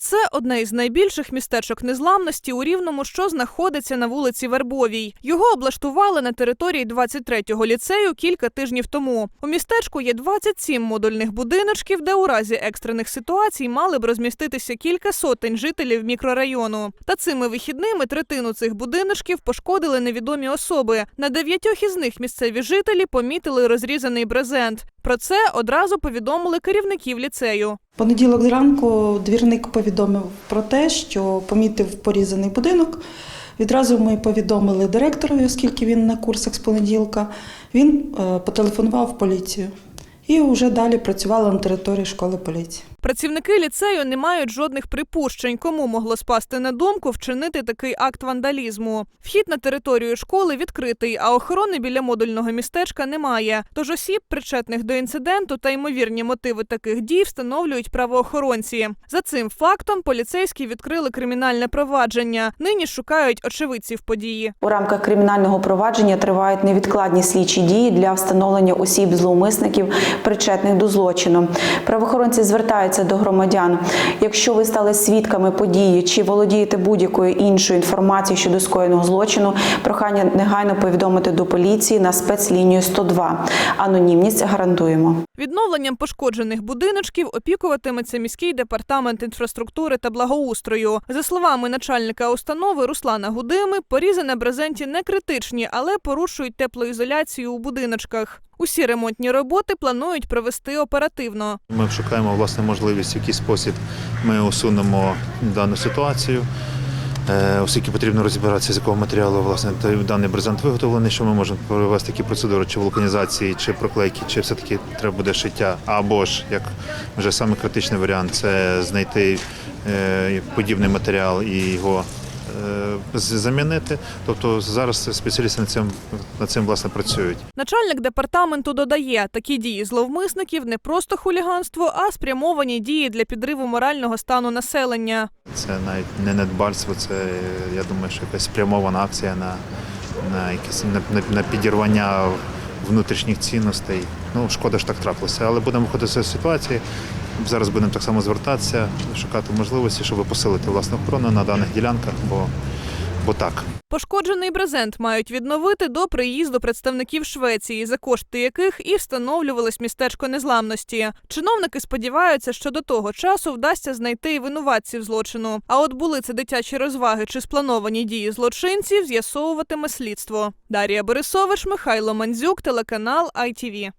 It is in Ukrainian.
Це одне із найбільших містечок незламності у Рівному, що знаходиться на вулиці Вербовій. Його облаштували на території 23-го ліцею кілька тижнів тому. У містечку є 27 модульних будиночків, де у разі екстрених ситуацій мали б розміститися кілька сотень жителів мікрорайону. Та цими вихідними третину цих будиночків пошкодили невідомі особи. На дев'ятьох із них місцеві жителі помітили розрізаний брезент. Про це одразу повідомили керівників ліцею. Понеділок зранку двірник повідомив про те, що помітив порізаний будинок. Відразу ми повідомили директорові, оскільки він на курсах з понеділка. Він е, потелефонував в поліцію і вже далі працювала на території школи поліції. Працівники ліцею не мають жодних припущень, кому могло спасти на думку вчинити такий акт вандалізму. Вхід на територію школи відкритий, а охорони біля модульного містечка немає. Тож осіб, причетних до інциденту та ймовірні мотиви таких дій, встановлюють правоохоронці. За цим фактом поліцейські відкрили кримінальне провадження. Нині шукають очевидців події. У рамках кримінального провадження тривають невідкладні слідчі дії для встановлення осіб зловмисників, причетних до злочину. Правоохоронці звертаються до громадян. Якщо ви стали свідками події чи володієте будь-якою іншою інформацією щодо скоєного злочину, прохання негайно повідомити до поліції на спецлінію 102. Анонімність гарантуємо. Відновленням пошкоджених будиночків опікуватиметься міський департамент інфраструктури та благоустрою. За словами начальника установи Руслана Гудими, порізи на брезенті не критичні, але порушують теплоізоляцію у будиночках. Усі ремонтні роботи планують провести оперативно. Ми шукаємо власне можливість, в який спосіб ми усунемо дану ситуацію. Е, Оскільки потрібно розібратися, з якого матеріалу власне даний брезент виготовлений, що ми можемо провести такі процедури, чи вулканізації, чи проклейки, чи все-таки треба буде шиття, або ж як вже саме критичний варіант це знайти е, подібний матеріал і його замінити. Тобто зараз спеціалісти над цим над цим власне працюють. Начальник департаменту додає, такі дії зловмисників не просто хуліганство, а спрямовані дії для підриву морального стану населення. Це навіть не недбальство, це я думаю, що якась спрямована акція на, на якесь на, на, на підірвання внутрішніх цінностей. Ну, шкода ж так трапилося, але будемо виходити з ситуації. Зараз будемо так само звертатися, шукати можливості, щоб посилити власну охорону на даних ділянках, бо, бо так. Пошкоджений брезент мають відновити до приїзду представників Швеції, за кошти яких і встановлювалось містечко незламності. Чиновники сподіваються, що до того часу вдасться знайти і винуватців злочину. А от були це дитячі розваги чи сплановані дії злочинців, з'ясовуватиме слідство. Дар'я Борисович, Михайло Мандзюк, телеканал ITV.